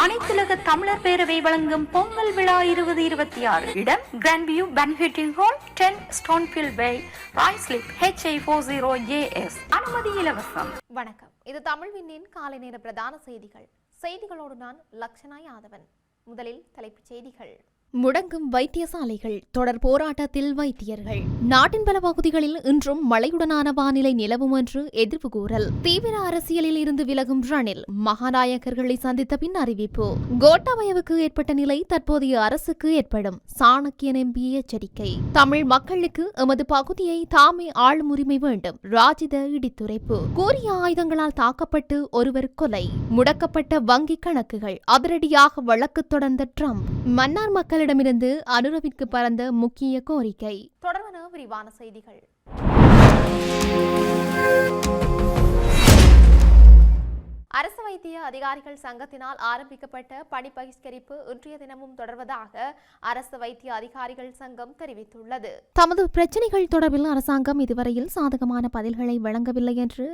அனைத்துலக தமிழர் பேரவை வழங்கும் பொங்கல் விழா இருபது இருபத்தி ஆறு. இடம் கிராண்ட் வியூ பன்ஹெட்டிங் hall ten ஸ்டோன்ஃபில் by Ruislip HI four zero AS அனுமதி இலவசம். வணக்கம். இது தமிழ் விண்ணின் காலை நேர பிரதான செய்திகள். செய்திகளோடு நான் லக்ஷனா யாதவன். முதலில் தலைப்புச் செய்திகள். முடங்கும் வைத்தியசாலைகள் தொடர் போராட்டத்தில் வைத்தியர்கள். நாட்டின் பல பகுதிகளில் இன்றும் மழையுடனான வானிலை நிலவும் என்று எதிர்ப்பு கூறல். தீவிர அரசியலில் இருந்து விலகும் ரணில் மகாநாயகர்களை சந்தித்த பின் அறிவிப்பு. கோட்டாபயவுக்கு ஏற்பட்ட நிலை தற்போதைய அரசுக்கு ஏற்படும். சாணக்கியன் எம்பி எச்சரிக்கை. தமிழ் மக்களுக்கு எமது பகுதியை தாமே ஆளும் உரிமை வேண்டும். ராஜித இடித்துரைப்பு. கூறிய ஆயுதங்களால் தாக்கப்பட்டு ஒருவர் கொலை. முடக்கப்பட்ட வங்கி கணக்குகள் அதிரடியாக வழக்கு தொடர்ந்த ட்ரம்ப். மன்னார் மக்கள் மக்களிடமிருந்து அனுரவிற்கு பறந்த முக்கிய கோரிக்கை. தொடர்பான விரிவான செய்திகள். அரசு வைத்திய அதிகாரிகள் சங்கத்தினால் ஆரம்பிக்கப்பட்ட பணி பகிஷ்கரிப்பு இன்றைய தினமும் தொடர்வதாக அரசு வைத்திய அதிகாரிகள் சங்கம் தெரிவித்துள்ளது. தமது பிரச்சினைகள் தொடர்பில் அரசாங்கம் இதுவரையில் சாதகமான பதில்களை வழங்கவில்லை என்று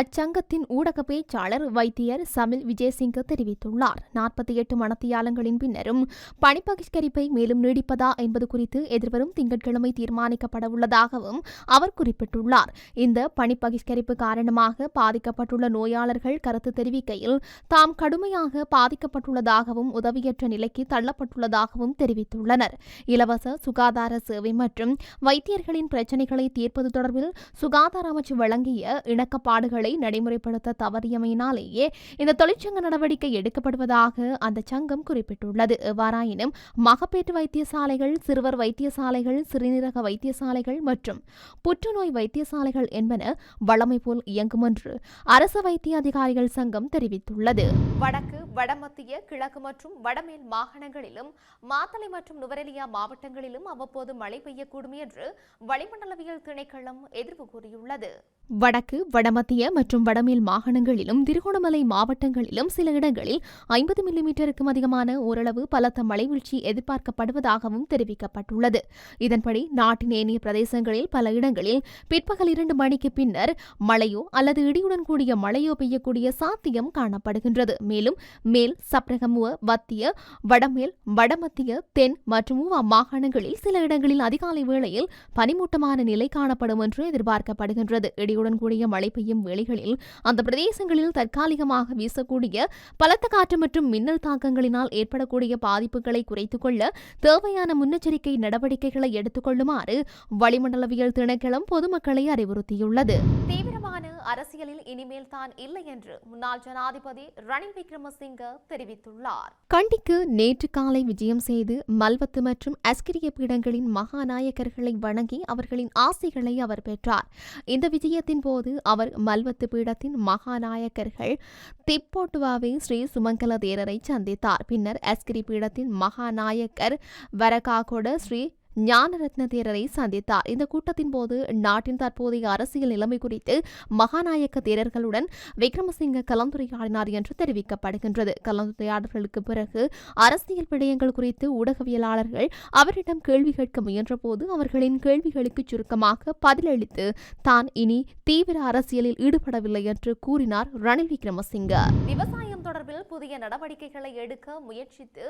அச்சங்கத்தின் ஊடக பேச்சாளர் வைத்தியர் சமில் விஜயசிங்க தெரிவித்துள்ளார். நாற்பத்தி எட்டு மணத்தியாலங்களின் பின்னரும் பணி பகிஷ்கரிப்பை மேலும் நீடிப்பதா என்பது குறித்து எதிர்வரும் திங்கட்கிழமை தீர்மானிக்கப்பட உள்ளதாகவும் அவர் குறிப்பிட்டுள்ளார். இந்த பணி பகிஷ்கரிப்பு காரணமாக பாதிக்கப்பட்டுள்ள நோயாளர்கள் கருத்து தெரிவிக்கையில் தாம் கடுமையாக பாதிக்கப்பட்டுள்ளதாகவும் உதவியற்ற நிலைக்கு தள்ளப்பட்டுள்ளதாகவும் தெரிவித்துள்ளனர். இலவச சுகாதார சேவை மற்றும் வைத்தியர்களின் பிரச்சினைகளை தீர்ப்பது தொடர்பில் சுகாதார அமைச்சு வழங்கிய இணக்கப்பாடுகளை நடைமுறைப்படுத்த தவறியமையினாலேயே இந்த தொழிற்சங்க நடவடிக்கை எடுக்கப்படுவதாக அந்த சங்கம் குறிப்பிட்டுள்ளது. எவ்வாறாயினும் மகப்பேற்று வைத்தியசாலைகள் சிறுவர் வைத்தியசாலைகள் சிறுநீரக வைத்தியசாலைகள் மற்றும் புற்றுநோய் வைத்தியசாலைகள் என்பன வளமை போல் இயங்கும் என்று அரசு வைத்திய அதிகாரிகள் சங்கம் தெரிவித்துள்ளது. வடக்கு வடமத்திய கிழக்கு மற்றும் வடமேல் மாகாணங்களிலும் மாத்தளை மற்றும் நுவரெலியா மாவட்டங்களிலும் அவ்வப்போது மழை பெய்யக்கூடும் என்று வளிமண்டலவியல் திணைக்களம் எதிர்ப்பு கூறியுள்ளது. வடக்கு வடமத்திய மற்றும் வடமேல் மாகாணங்களிலும் திருகோணமலை மாவட்டங்களிலும் சில இடங்களில் ஐம்பது மில்லிமீட்டருக்கும் அதிகமான ஓரளவு பலத்த மழை வீழ்ச்சி எதிர்பார்க்கப்படுவதாகவும் தெரிவிக்கப்பட்டுள்ளது. இதன்படி நாட்டின் ஏனைய பிரதேசங்களில் பல இடங்களில் பிற்பகல் இரண்டு மணிக்கு பின்னர் மழையோ அல்லது இடியுடன் கூடிய மழையோ பெய்யக்கூடிய சாத்தியம் சாத்தியம் காணப்படுகின்றது. மேலும் மேல் சப்ரகமுவ வத்திய வடமேல் வடமத்திய தென் மற்றும் ஊவா மாகாணங்களில் சில இடங்களில் அதிகாலை வேளையில் பனிமூட்டமான நிலை காணப்படும் என்று எதிர்பார்க்கப்படுகின்றது. இடியுடன் கூடிய மழை பெய்யும் வேளைகளில் அந்த பிரதேசங்களில் தற்காலிகமாக வீசக்கூடிய பலத்த காற்று மற்றும் மின்னல் தாக்கங்களினால் ஏற்படக்கூடிய பாதிப்புகளை குறைத்துக் கொள்ள தேவையான முன்னெச்சரிக்கை நடவடிக்கைகளை எடுத்துக்கொள்ளுமாறு வளிமண்டலவியல் திணைக்களம் பொதுமக்களை அறிவுறுத்தியுள்ளது. தீவிரமான அரசியலில் இனிமேல் தான் இல்லை என்று முன்னாள் ஜனாதிபதி ரணில் விக்ரமசிங்க தெரிவித்துள்ளார். கண்டிக்கு நேற்று காலை விஜயம் செய்து மல்வத்து மற்றும் அஸ்கிரிய பீடங்களின் மகாநாயகர்களை வணங்கி அவர்களின் ஆசைகளை அவர் பெற்றார். இந்த விஜயத்தின் போது அவர் மல்வத்து பீடத்தின் மகாநாயகர்கள் திப்போட்டுவாவை ஸ்ரீ சுமங்கல தேரரை சந்தித்தார். பின்னர் அஸ்கிரி பீடத்தின் மகாநாயக்கர் வரகாகொட ஸ்ரீ ஞானரத்ன தேரரை சந்தித்தார். இந்த கூட்டத்தின் போது நாட்டின் தற்போதைய அரசியல் நிலைமை குறித்து மகாநாயக்க தேரர்களுடன் விக்ரமசிங்க கலந்துரையாடினார் என்று தெரிவிக்கப்படுகின்றது. கலந்துரையாடல்களுக்கு பிறகு அரசியல் விடயங்கள் குறித்து ஊடகவியலாளர்கள் அவரிடம் கேள்வி கேட்க முயன்றபோது அவர்களின் கேள்விகளுக்கு சுருக்கமாக பதிலளித்து தான் இனி தீவிர அரசியலில் ஈடுபடவில்லை என்று கூறினார் ரணில் விக்ரமசிங்க. விவசாயம் தொடர்பில் புதிய நடவடிக்கைகளை எடுக்க முயற்சித்து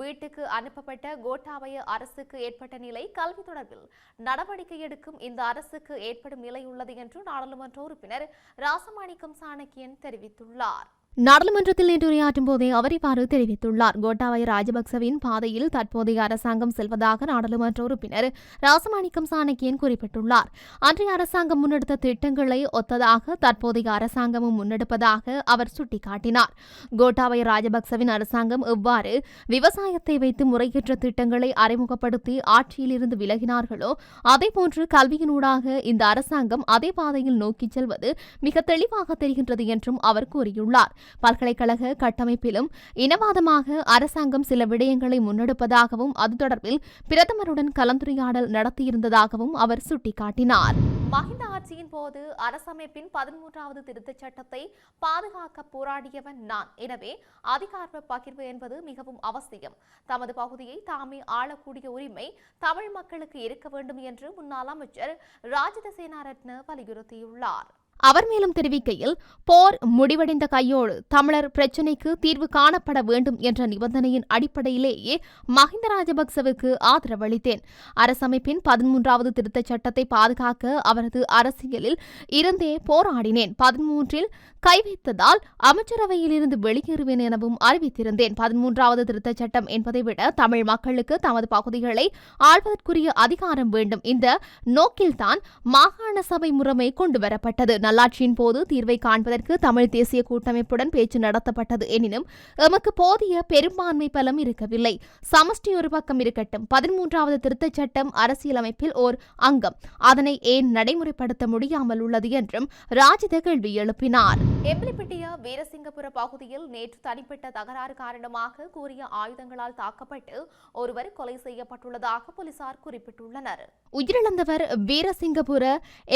வீட்டுக்கு அனுப்பப்பட்ட கோட்டாபய அரசுக்கு ஏற்பட்ட நிலை கல்வி தொடர்பில் நடவடிக்கை எடுக்கும் இந்த அரசுக்கு ஏற்படும் நிலை உள்ளது என்று நாடாளுமன்ற உறுப்பினர் ராசமாணிக்கம் சாணக்கியன் தெரிவித்துள்ளார். நாடாளுமன்றத்தில் நேற்று உரையாற்றும் போதே அவர் இவ்வாறு தெரிவித்துள்ளார். கோட்டாபய ராஜபக்சவின் பாதையில் தற்போதைய அரசாங்கம் செல்வதாக நாடாளுமன்ற உறுப்பினர் ராசமாணிக்கம் சாணக்கியன் குறிப்பிட்டுள்ளார். அன்றைய அரசாங்கம் முன்னெடுத்த திட்டங்களை ஒத்ததாக தற்போதைய அரசாங்கமும் முன்னெடுப்பதாக அவர் சுட்டிக்காட்டினார். கோட்டாபய ராஜபக்சவின் அரசாங்கம் இவ்வாறு விவசாயத்தை வைத்து முறையற்ற திட்டங்களை அறிமுகப்படுத்தி ஆட்சியிலிருந்து விலகினார்களோ அதேபோன்று கல்வியினூடாக இந்த அரசாங்கம் அதே பாதையில் நோக்கிச் செல்வது மிக தெளிவாக தெரிகின்றது என்றும் அவர் கூறியுள்ளார். பல்கலைக்கழக கட்டமைப்பிலும் இனவாதமாக அரசாங்கம் சில விடயங்களை முன்னெடுப்பதாகவும் அது தொடர்பில் பிரதமருடன் கலந்துரையாடல் நடத்தியிருந்ததாகவும் அவர் சுட்டிக்காட்டினார். மஹிந்த ஆட்சியின் போது அரசமைப்பின் பதிமூன்றாவது திருத்தச் சட்டத்தை பாதுகாக்க போராடியவன் நான். எனவே அதிகார பகிர்வு என்பது மிகவும் அவசியம். தமது பகுதியை தாமே ஆளக்கூடிய உரிமை தமிழ் மக்களுக்கு இருக்க வேண்டும் என்று முன்னாள் அமைச்சர் ராஜித சேனாரத்ன வலியுறுத்தியுள்ளார். அவர் மேலும் தெரிவிக்கையில் போர் முடிவடைந்த கையோடு தமிழர் பிரச்சினைக்கு தீர்வு காணப்பட வேண்டும் என்ற நிபந்தனையின் அடிப்படையிலேயே மஹிந்த ராஜபக்சவுக்கு ஆதரவளித்தேன் அரசமைப்பின் பதிமூன்றாவது திருத்தச் சட்டத்தை பாதுகாக்க அவரது அரசியலில் இருந்தே போராடினேன். பதிமூன்றில் கைவைத்ததால் அமைச்சரவையிலிருந்து வெளியேறுவேன் எனவும் அறிவித்திருந்தேன். பதிமூன்றாவது திருத்தச் சட்டம் என்பதை விட தமிழ் மக்களுக்கு தமது பகுதிகளை ஆள்வதற்குரிய அதிகாரம் வேண்டும். இந்த நோக்கில்தான் மாகாண சபை முறைமை கொண்டுவரப்பட்டது நல்லாட்சியின் போது தீர்வை காண்பதற்கு தமிழ் தேசிய கூட்டமைப்புடன் பேச்சு நடத்தப்பட்டது எனினும் எமக்கு போதிய பெரும்பான்மை பலம் இருக்கவில்லை. சமஷ்டி ஒரு பக்கம் இருக்கட்டும். பதிமூன்றாவது திருத்தச் சட்டம் அரசியலமைப்பில் ஓர் அங்கம். அதனை ஏன் நடைமுறைப்படுத்த முடியாமல் உள்ளது என்றும் ராஜித கேள்வி எழுப்பினார். எம்பிலிப்பிட்டிய வீரசிங்கபுர பகுதியில் நேற்று தனிப்பட்ட தகராறு காரணமாக கூறிய ஆயுதங்களால் தாக்கப்பட்டு ஒருவர் கொலை செய்யப்பட்டுள்ளதாக போலீசார் குறிப்பிட்டுள்ளனர். உயிரிழந்தவர் வீரசிங்கபுர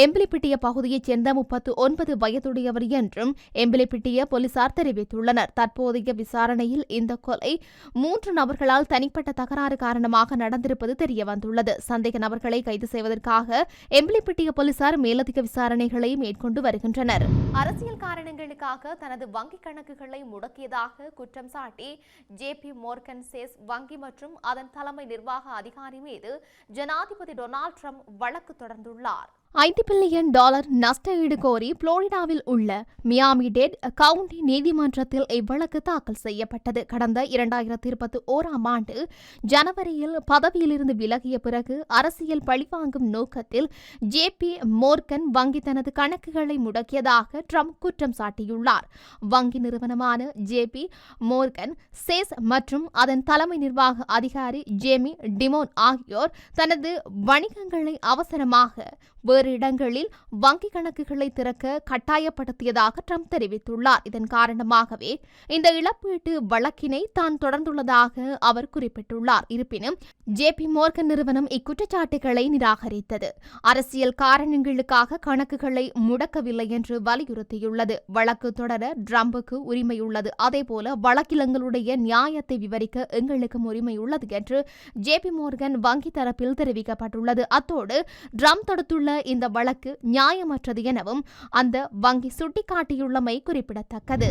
எம்பிலிப்பிட்டிய பகுதியைச் சேர்ந்த முப்பத்து ஒன்பது வயதுடையவர் என்றும் எம்பிலிப்பிட்டிய போலீசார் தெரிவித்துள்ளனர். தற்போதைய விசாரணையில் இந்த கொலை மூன்று நபர்களால் தனிப்பட்ட தகராறு காரணமாக நடந்திருப்பது தெரியவந்துள்ளது. சந்தேக நபர்களை கைது செய்வதற்காக எம்பிலிப்பிட்டிய போலீசார் மேலதிக விசாரணைகளை மேற்கொண்டு வருகின்றனர். அரசியல் காரணங்களுக்காக தனது வங்கிக் கணக்குகளை முடக்கியதாக குற்றம் சாட்டி ஜே பி மோர்கன் சேஸ் வங்கி மற்றும் அதன் தலைமை நிர்வாக அதிகாரி மீது ஜனாதிபதி டொனால்ட் ட்ரம்ப் வழக்கு தொடர்ந்துள்ளார். ஐந்து பில்லியன் டாலர் நஷ்ட ஈடு கோரி புளோரிடாவில் உள்ள மியாமி டேட் கவுண்டி நீதிமன்றத்தில் இவ்வழக்கு தாக்கல் செய்யப்பட்டது. கடந்த இரண்டாயிரத்தி இருபத்தி ஓராம் ஆண்டு ஜனவரியில் பதவியிலிருந்து விலகிய பிறகு அரசியல் பழிவாங்கும் நோக்கத்தில் ஜே பி மோர்கன் வங்கி தனது கணக்குகளை முடக்கியதாக ட்ரம்ப் குற்றம் சாட்டியுள்ளார். வங்கி நிறுவனமான ஜே பி மோர்கன் சேஸ் மற்றும் அதன் தலைமை நிர்வாக அதிகாரி ஜேமி டிமோன் ஆகியோர் தனது வணிகங்களை அவசரமாக வேறு இடங்களில் வங்கிக் கணக்குகளை திறக்க கட்டாயப்படுத்தியதாக ட்ரம்ப் தெரிவித்துள்ளார். இதன் காரணமாகவே இந்த இழப்பீட்டு வழக்கினை தான் தொடர்ந்துள்ளதாக அவர் குறிப்பிட்டுள்ளார். இருப்பினும் ஜே பி மோர்கன் நிறுவனம் இக்குற்றச்சாட்டுகளை நிராகரித்தது. அரசியல் காரணங்களுக்காக கணக்குகளை முடக்கவில்லை என்று வலியுறுத்தியுள்ளது. வழக்கு தொடர ட்ரம்புக்கு உரிமையுள்ளது. அதேபோல வழக்கிலங்களுடைய நியாயத்தை விவரிக்க எங்களுக்கும் உரிமையுள்ளது என்று ஜே பி மோர்கன் வங்கி தரப்பில் தெரிவிக்கப்பட்டுள்ளது. அத்தோடு ட்ரம்ப் தடுத்துள்ள இந்த வழக்கு நியாயமற்றது எனவும் அந்த வங்கி சுட்டிக்காட்டியுள்ளமை குறிப்பிடத்தக்கது.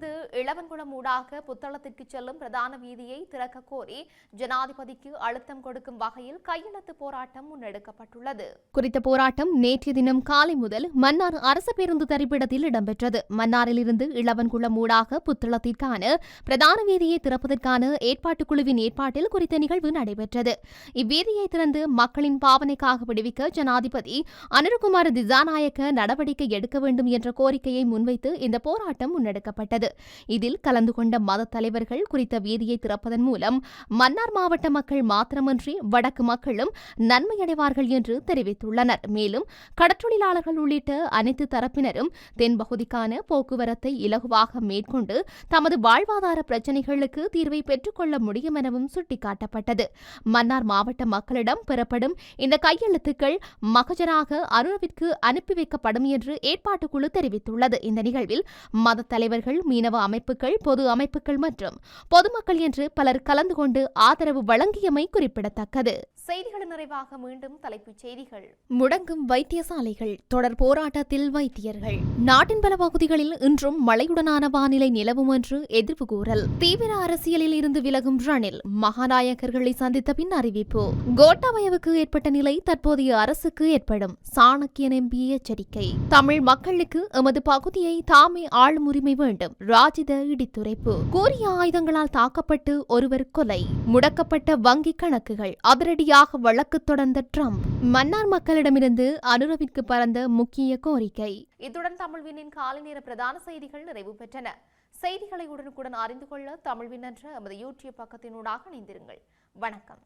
இருந்து இளவன்குளம் ஊடாக புத்தளத்திற்கு செல்லும் பிரதான வீதியை திறக்க கோரி ஜனாதிபதிக்கு அழுத்தம் கொடுக்கும் வகையில் கையெழுத்து போராட்டம் முன்னெடுக்கப்பட்டுள்ளது. குறித்த போராட்டம் நேற்றைய தினம் காலை முதல் மன்னார் அரசு பேருந்து தரிப்பிடத்தில் இடம்பெற்றது. மன்னாரிலிருந்து இளவன்குளம் ஊடாக புத்தளத்திற்கான பிரதான வீதியை திறப்பதற்கான ஏற்பாட்டுக் குழுவின் ஏற்பாட்டில் குறித்த நிகழ்வு நடைபெற்றது. இவ்வீதியை திறந்து மக்களின் பாவனைக்காக விடுவிக்க ஜனாதிபதி அனுரகுமார் திசாநாயக்க நடவடிக்கை எடுக்க வேண்டும் என்ற கோரிக்கையை முன்வைத்து இந்த போராட்டம் முன்னெடுக்கப்பட்டது. இதில் கலந்து கொண்ட மத தலைவர்கள் குறித்த வீதியை திறப்பதன் மூலம் மன்னார் மாவட்ட மக்கள் மாத்திரமன்றி வடக்கு மக்களும் நன்மையடைவார்கள் என்று தெரிவித்துள்ளனர். மேலும் கடற்றொழிலாளர்கள் உள்ளிட்ட அனைத்து தரப்பினரும் தென்பகுதிக்கான போக்குவரத்தை இலகுவாக மேற்கொண்டு தமது வாழ்வாதார பிரச்சினைகளுக்கு தீர்வை பெற்றுக்கொள்ள முடியும் எனவும் சுட்டிக்காட்டப்பட்டது. மன்னார் மாவட்ட மக்களிடம் பெறப்படும் இந்த கையெழுத்துக்கள் மகஜராக அருணவிற்கு அனுப்பி வைக்கப்படும் என்று ஏற்பாட்டுக்குழு தெரிவித்துள்ளது. இந்த நிகழ்வில் மத தலைவர்கள் மீனவ அமைப்புகள் பொது அமைப்புகள் மற்றும் பொதுமக்கள் என்று பலர் கலந்து கொண்டு ஆதரவு வழங்கியமை குறிப்பிடத்தக்கது. செய்திகள் நிறைவாக மீண்டும் தலைப்புச் செய்திகள். முடங்கும் வைத்தியசாலைகள் தொடர் போராட்டத்தில் வைத்தியர்கள். நாட்டின் பல பகுதிகளில் இன்றும் மழையுடனான வானிலை நிலவும் என்று எதிர்ப்பு கூறல். தீவிர அரசியலில் இருந்து விலகும் ரணில் மகாநாயகர்களை சந்தித்த பின் அறிவிப்பு. கோட்டாபயவுக்கு ஏற்பட்ட நிலை தற்போதைய அரசுக்கு ஏற்படும். சாணக்கியன் எம்பி எச்சரிக்கை. தமிழ் மக்களுக்கு எமது பகுதியை தாமே ஆளும் உரிமை வேண்டும். ராஜித இடித்துரைப்பு. கூறிய ஆயுதங்களால் தாக்கப்பட்டு ஒருவர் கொலை. முடக்கப்பட்ட வங்கி கணக்குகள் அதிரடியாக வழக்கு தொடர்ந்த ட்ரம்ப் மன்னார் மக்களிடமிருந்து அனுரவிற்கு பறந்த முக்கிய கோரிக்கை. இத்துடன் தமிழ்வினின் காலை நேர பிரதான செய்திகள் நிறைவு பெற்றன. செய்திகளை உடனுக்குடன் அறிந்து கொள்ள தமிழ்வின் என்ற எமது யூடியூப் பக்கத்தினூடாக இணைந்திருங்கள். வணக்கம்.